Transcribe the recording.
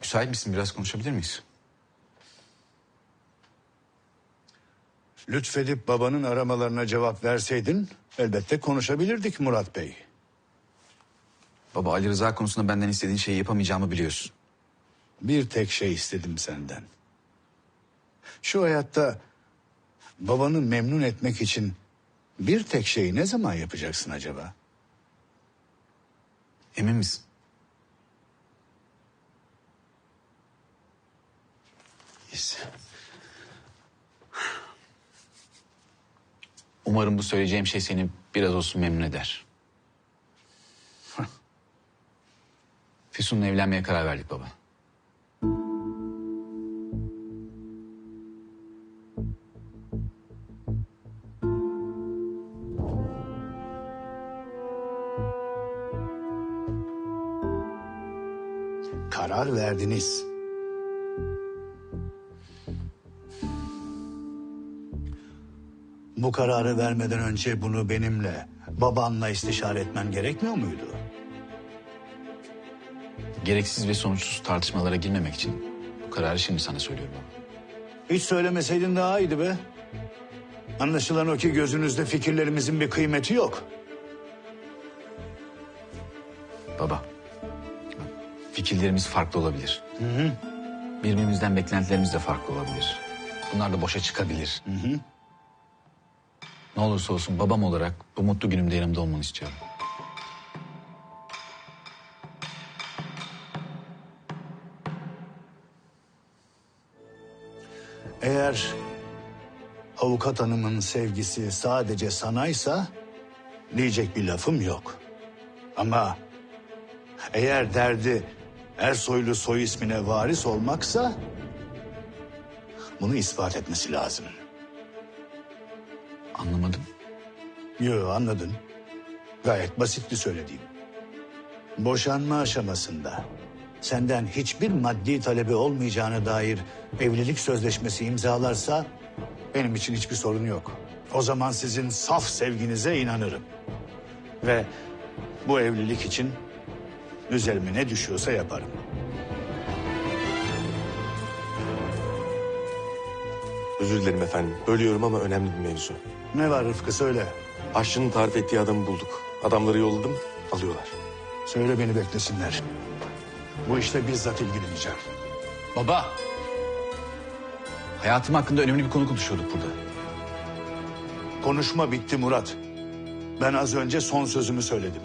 Müsait misin? Biraz konuşabilir miyiz? Lütfedip babanın aramalarına cevap verseydin elbette konuşabilirdik Murat Bey. Baba Ali Rıza konusunda benden istediğin şeyi yapamayacağımı biliyorsun. Bir tek şey istedim senden. Şu hayatta babanı memnun etmek için bir tek şeyi ne zaman yapacaksın acaba? Emin misin? Yes. Umarım bu söyleyeceğim şey seni biraz olsun memnun eder. Füsun'la evlenmeye karar verdik baba. Karar verdiniz. Bu kararı vermeden önce bunu benimle, babanla istişare etmen gerekmiyor muydu? Gereksiz ve sonuçsuz tartışmalara girmemek için bu kararı şimdi sana söylüyorum baba. Hiç söylemeseydin daha iyiydi be. Anlaşılan o ki gözünüzde fikirlerimizin bir kıymeti yok. Baba, fikirlerimiz farklı olabilir. Birbirimizden beklentilerimiz de farklı olabilir. Bunlar da boşa çıkabilir. Ne olursa olsun babam olarak bu mutlu günümde yanımda olmanı istiyorum. Eğer avukat hanımın sevgisi sadece sanaysa diyecek bir lafım yok. Ama eğer derdi Ersoylu soy ismine varis olmaksa bunu ispat etmesi lazım. Anlamadım. Yo anladın. Gayet basitti söylediğim. Boşanma aşamasında senden hiçbir maddi talebi olmayacağına dair evlilik sözleşmesi imzalarsa benim için hiçbir sorun yok. O zaman sizin saf sevginize inanırım. Ve bu evlilik için üzerime ne düşüyorsa yaparım. Özür dilerim efendim. Bölüyorum ama önemli bir mevzu. Ne var Rıfkı söyle. Aşçının tarif ettiği adamı bulduk. Adamları yolladım, alıyorlar. Söyle beni beklesinler. Bu işte bizzat ilgileneceğim. Baba! Hayatım hakkında önemli bir konu konuşuyorduk burada. Konuşma bitti Murat. Ben az önce son sözümü söyledim.